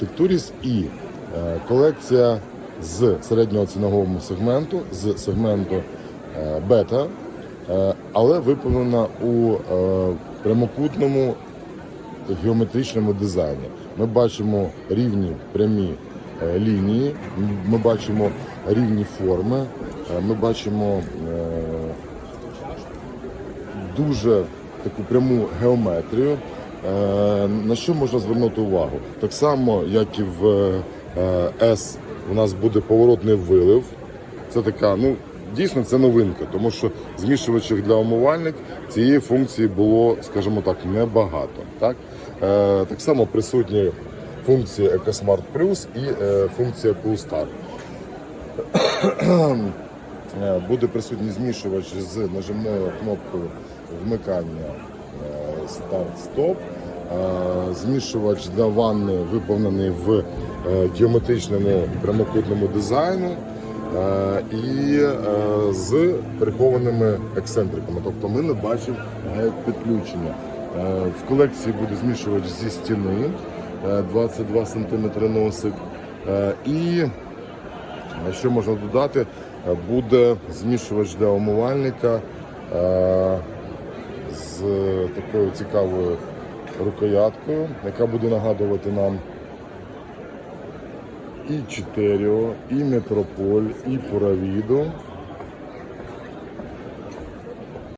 Тектуріс і е, колекція з середнього цінового сегменту, з сегменту е, бета, е, але виповнена у прямокутному геометричному дизайні. Ми бачимо рівні прямі лінії, ми бачимо рівні форми, ми бачимо дуже таку пряму геометрію. Е, На що можна звернути увагу? Так само, як і в е, S, у нас буде поворотний вилив. Це така, ну дійсно це новинка, тому що змішувачів для омивальник цієї функції було, скажімо так, небагато. Так, е, так само присутні функції EcoSmart Plus і функція. Е, Буде присутній змішувач з нажимною кнопкою вмикання старт-стоп. Е, Змішувач для ванни виповнений в е, геометричному прямокутному дизайну е, і з прихованими ексцентриками. Тобто ми не бачимо підключення. В колекції буде змішувач зі стіни е, 22 см носик. І Що можна додати? Буде змішувач для омивальника з такою цікавою рукояткою, яка буде нагадувати нам і Читеріо, і Метрополь, і Пуравіду.